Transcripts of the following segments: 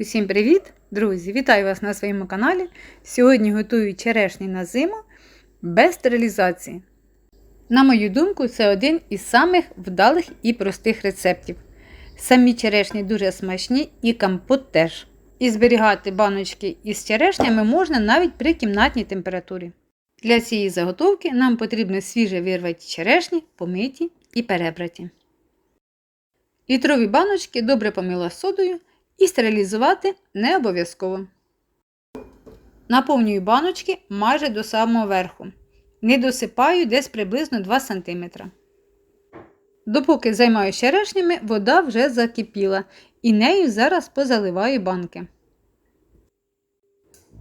Усім привіт, друзі! Вітаю вас на своєму каналі. Сьогодні готую черешні на зиму без стерилізації. На мою думку, це один із самих вдалих і простих рецептів. Самі черешні дуже смачні і компот теж. І зберігати баночки із черешнями можна навіть при кімнатній температурі. Для цієї заготовки нам потрібно свіже вирваті черешні, помиті і перебраті. Літрові баночки добре помила содою і стерилізувати не обов'язково. Наповнюю баночки майже до самого верху. Не досипаю десь приблизно 2 см. Допоки займаю черешнями, вода вже закипіла і нею зараз позаливаю банки.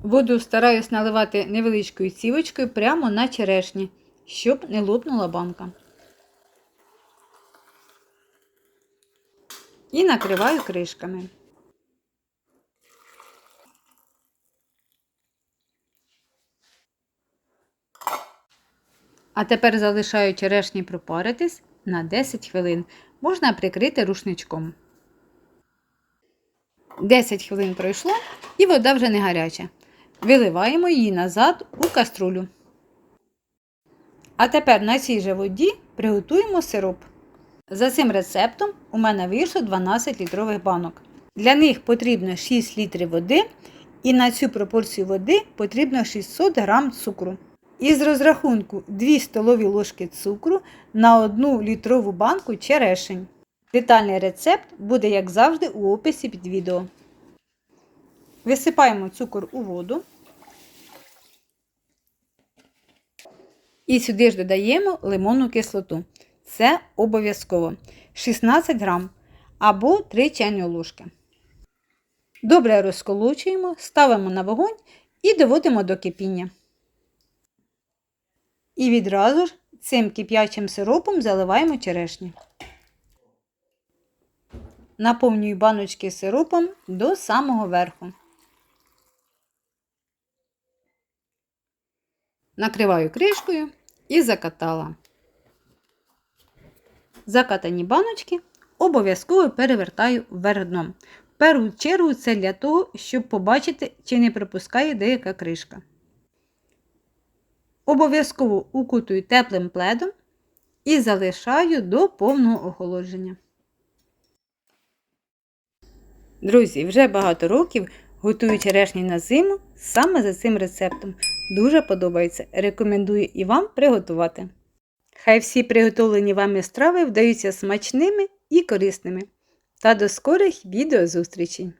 Воду стараюсь наливати невеличкою цівочкою прямо на черешні, щоб не лопнула банка. І накриваю кришками. А тепер залишаю черешні пропаритись на 10 хвилин. Можна прикрити рушничком. 10 хвилин пройшло і вода вже не гаряча. Виливаємо її назад у каструлю. А тепер на цій же воді приготуємо сироп. За цим рецептом у мене вийшло 12 літрових банок. Для них потрібно 6 літрів води, і на цю пропорцію води потрібно 600 г цукру. Із розрахунку 2 столові ложки цукру на 1 літрову банку черешень. Детальний рецепт буде, як завжди, у описі під відео. Висипаємо цукор у воду. І сюди ж додаємо лимонну кислоту. Це обов'язково 16 грам або 3 чайні ложки. Добре розколочуємо, ставимо на вогонь і доводимо до кипіння. І відразу ж цим кип'ячим сиропом заливаємо черешні. Наповнюю баночки сиропом до самого верху. Накриваю кришкою і закатала. Закатані баночки обов'язково перевертаю вверх дном. В першу чергу це для того, щоб побачити, чи не пропускає деяка кришка. Обов'язково укутую теплим пледом і залишаю до повного охолодження. Друзі, вже багато років готую черешні на зиму саме за цим рецептом. Дуже подобається. Рекомендую і вам приготувати. Хай всі приготовлені вами страви вдаються смачними і корисними. Та до скорих відеозустрічей!